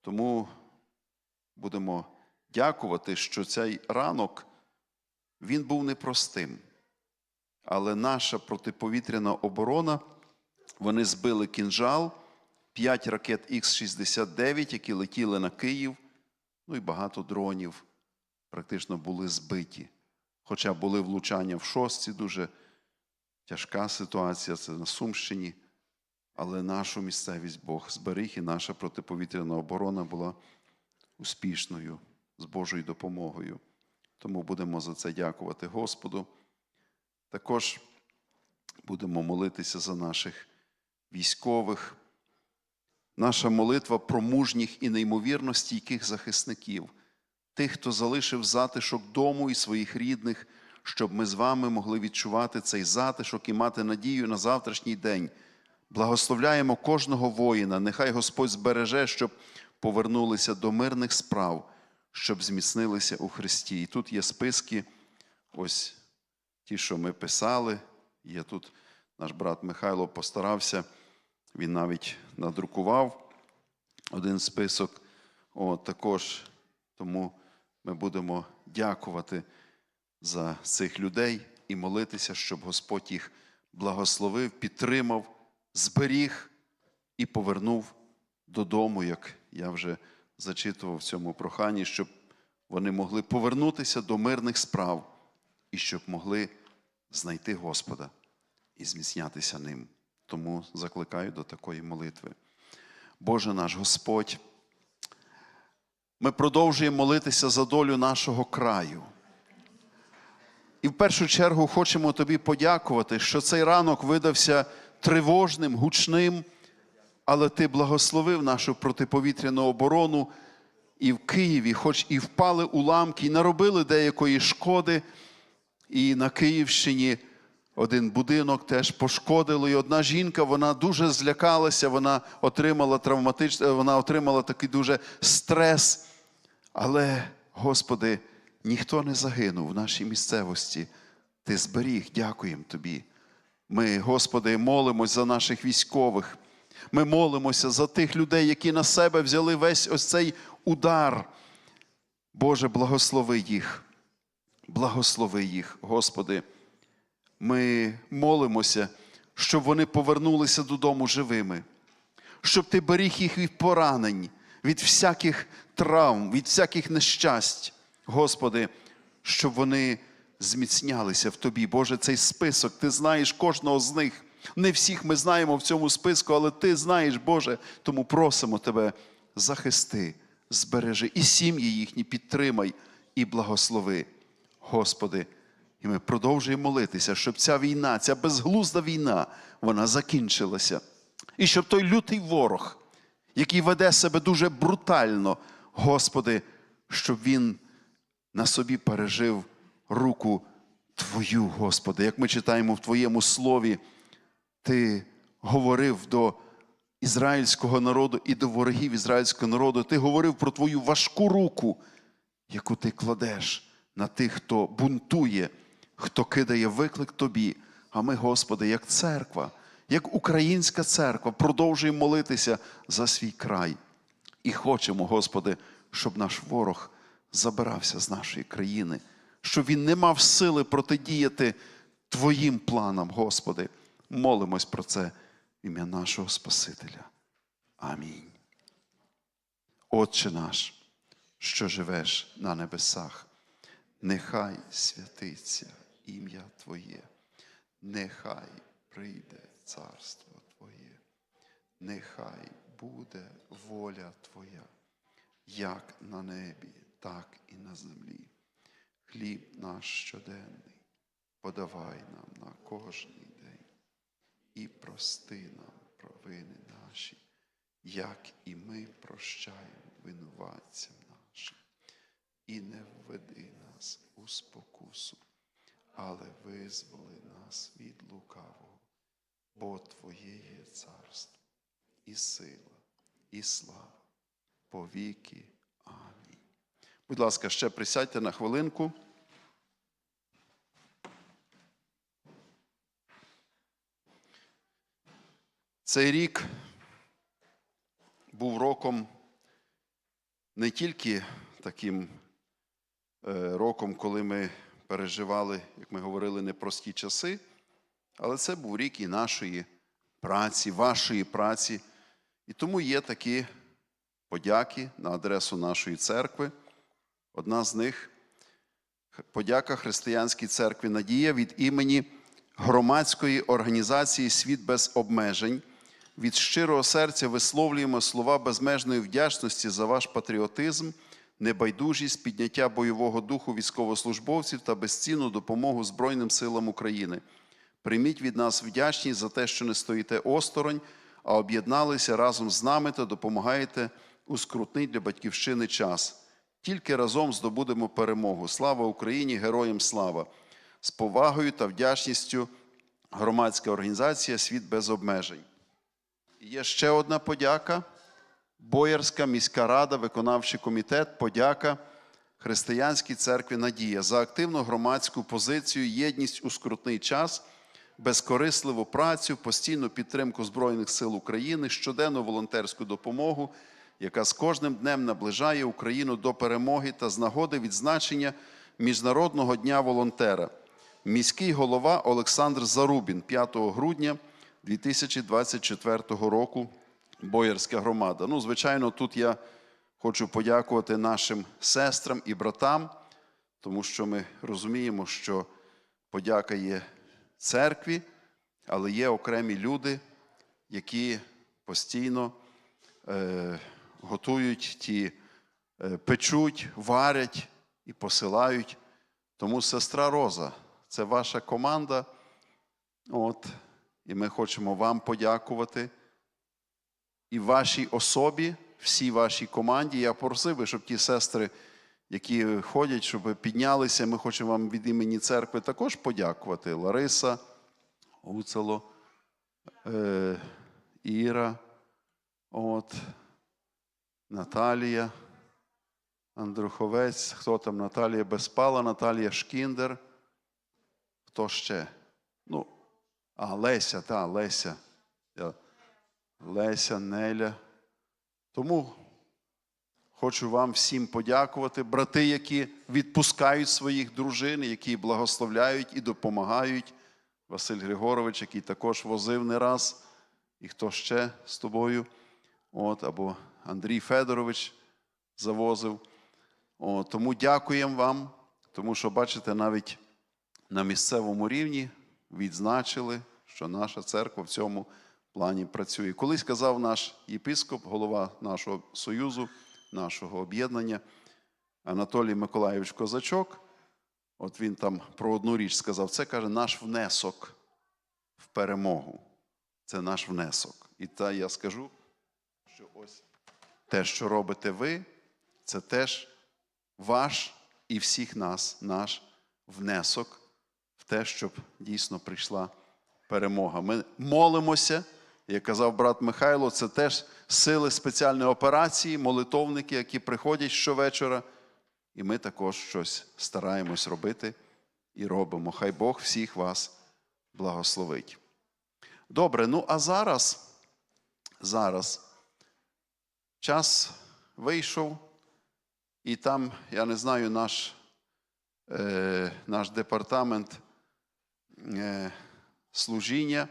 Тому будемо дякувати, що цей ранок він був непростим. Але наша протиповітряна оборона, вони збили кінжал, 5 ракет Х-69, які летіли на Київ, ну і багато дронів практично були збиті. Хоча були влучання в шостці, дуже тяжка ситуація, це на Сумщині. Але нашу місцевість Бог зберіг, і наша протиповітряна оборона була успішною з Божою допомогою. Тому будемо за це дякувати Господу. Також будемо молитися за наших військових. Наша молитва про мужніх і неймовірно стійких захисників, тих, хто залишив затишок дому і своїх рідних, щоб ми з вами могли відчувати цей затишок і мати надію на завтрашній день. Благословляємо кожного воїна, нехай Господь збереже, щоб повернулися до мирних справ, щоб зміцнилися у Христі. І тут є списки, ось ті, що ми писали. Є тут наш брат Михайло постарався, він навіть надрукував один список. О, також тому ми будемо дякувати за цих людей і молитися, щоб Господь їх благословив, підтримав, зберіг і повернув додому, як я вже зачитував в цьому проханні, щоб вони могли повернутися до мирних справ і щоб могли знайти Господа і зміцнятися ним. Тому закликаю до такої молитви. Боже наш Господь, ми продовжуємо молитися за долю нашого краю. І в першу чергу хочемо тобі подякувати, що цей ранок видався тривожним, гучним, але ти благословив нашу протиповітряну оборону і в Києві, хоч і впали уламки, і наробили деякої шкоди. І на Київщині один будинок теж пошкодило. І одна жінка, вона дуже злякалася, вона отримала травматичний, вона отримала такий дуже стрес. Але, Господи, ніхто не загинув в нашій місцевості. Ти зберіг, дякуємо Тобі. Ми, Господи, молимось за наших військових. Ми молимося за тих людей, які на себе взяли весь ось цей удар. Боже, благослови їх. Благослови їх, Господи. Ми молимося, щоб вони повернулися додому живими, щоб Ти беріг їх від поранень, від всяких травм, від всяких нещасть, Господи, щоб вони зміцнялися в Тобі. Боже, цей список, Ти знаєш кожного з них. Не всіх ми знаємо в цьому списку, але Ти знаєш, Боже, тому просимо Тебе, захисти, збережи і сім'ї їхні підтримай і благослови. Господи, і ми продовжуємо молитися, щоб ця війна, ця безглузда війна, вона закінчилася. І щоб той лютий ворог, який веде себе дуже брутально, Господи, щоб він на собі пережив руку Твою, Господи, як ми читаємо в Твоєму слові, Ти говорив до ізраїльського народу і до ворогів ізраїльського народу, Ти говорив про Твою важку руку, яку ти кладеш на тих, хто бунтує, хто кидає виклик тобі. А ми, Господи, як церква, як українська церква, продовжуємо молитися за свій край. І хочемо, Господи, щоб наш ворог забирався з нашої країни, щоб він не мав сили протидіяти Твоїм планам, Господи. Молимось про це в ім'я нашого Спасителя. Амінь. Отче наш, що живеш на небесах, нехай святиться ім'я Твоє, нехай прийде царство Твоє, нехай буде воля Твоя, як на небі, так і на землі. Хліб наш щоденний, подавай нам на кожний день і прости нам провини наші, як і ми прощаємо винуватцям нашим. І не введи нас у спокусу, але визволи нас від лукавого, бо Твоє є царство, і сила, і слава повіки. Амінь. Будь ласка, ще присядьте на хвилинку. Цей рік був роком не тільки таким е, роком, коли ми переживали, як ми говорили, непрості часи, але це був рік і нашої праці, вашої праці. І тому є такі подяки на адресу нашої церкви. Одна з них подяка Християнській церкві Надія від імені громадської організації Світ без обмежень. Від щирого серця висловлюємо слова безмежної вдячності за ваш патріотизм, небайдужість, підняття бойового духу військовослужбовців та безцінну допомогу Збройним силам України. Прийміть від нас вдячність за те, що не стоїте осторонь, а об'єдналися разом з нами та допомагаєте у скрутний для батьківщини час. Тільки разом здобудемо перемогу. Слава Україні! Героям слава! З повагою та вдячністю громадська організація Світ без обмежень. Є ще одна подяка. Боярська міська рада, виконавчий комітет, подяка Християнській церкві Надія за активну громадську позицію, єдність у скрутний час, безкорисливу працю, постійну підтримку Збройних сил України, щоденну волонтерську допомогу, яка з кожним днем наближає Україну до перемоги та з нагоди відзначення Міжнародного дня волонтера. Міський голова Олександр Зарубін 5 грудня 2024 року. Боярська громада. Ну, звичайно, тут я хочу подякувати нашим сестрам і братам, тому що ми розуміємо, що подяка є церкві, але є окремі люди, які постійно е, готують ті, е, печуть, варять і посилають. Тому сестра Роза, це ваша команда. От, і ми хочемо вам подякувати і вашій особі, всій вашій команді. Я просив би, щоб ті сестри, які ходять, щоб піднялися. Ми хочемо вам від імені церкви також подякувати. Лариса, Гуцело, е, Іра, от, Наталія, Андруховець, хто там Наталія Безпала, Наталія Шкіндер. Хто ще? А Леся, та, Леся. Леся, Неля. Тому хочу вам всім подякувати, брати, які відпускають своїх дружин, які благословляють і допомагають. Василь Григорович, який також возив не раз, і хто ще з тобою, От, або Андрій Федорович завозив. От, тому дякуємо вам, тому що, бачите, навіть на місцевому рівні відзначили, що наша церква в цьому плані працює. Колись казав наш єпископ, голова нашого союзу, нашого об'єднання Анатолій Миколайович Козачок. От він там про одну річ сказав: це каже наш внесок в перемогу. Це наш внесок. І та я скажу, що ось те, що робите ви, це теж ваш і всіх нас, наш внесок в те, щоб дійсно прийшла перемога. Ми молимося, як казав брат Михайло, це теж сили спеціальної операції, молитовники, які приходять щовечора. І ми також щось стараємось робити і робимо. Хай Бог всіх вас благословить. Добре, ну а зараз, зараз час вийшов, і там, я не знаю, наш, е, наш департамент служіння,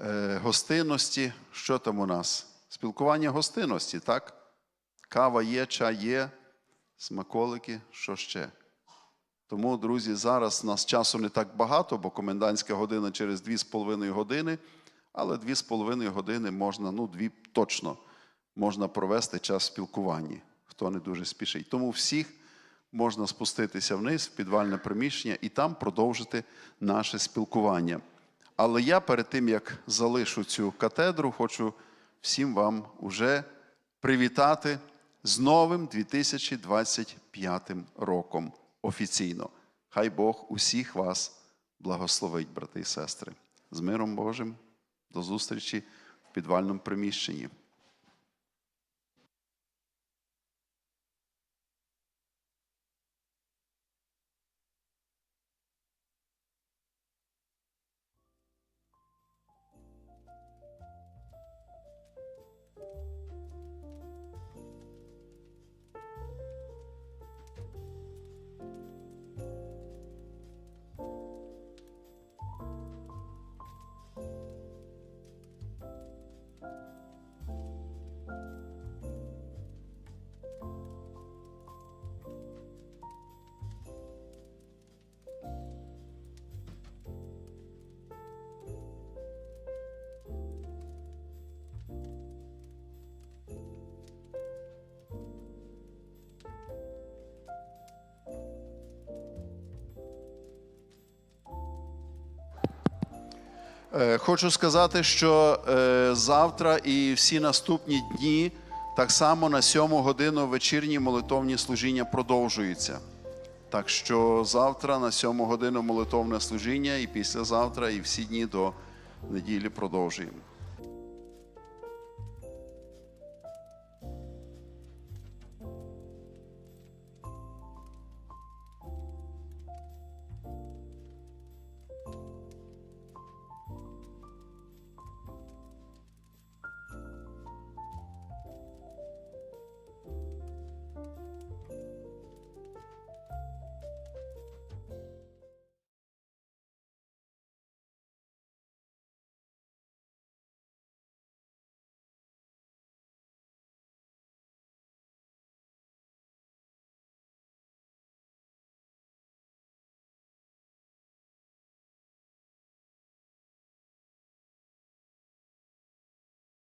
е, гостинності. Що там у нас? Спілкування гостинності, так? Кава є, чай є, смаколики, що ще? Тому, друзі, зараз нас часу не так багато, бо комендантська година через 2,5 години, але 2,5 години можна, ну, дві точно можна провести час в спілкуванні, хто не дуже спішить. Тому всіх можна спуститися вниз в підвальне приміщення і там продовжити наше спілкування. Але я перед тим, як залишу цю катедру, хочу всім вам уже привітати з новим 2025 роком офіційно. Хай Бог усіх вас благословить, брати і сестри. З миром Божим. До зустрічі в підвальному приміщенні. Хочу сказати, що е, завтра і всі наступні дні так само на сьому годину вечірні молитовні служіння продовжуються. Так що завтра на сьому годину молитовне служіння, і післязавтра, і всі дні до неділі продовжуємо.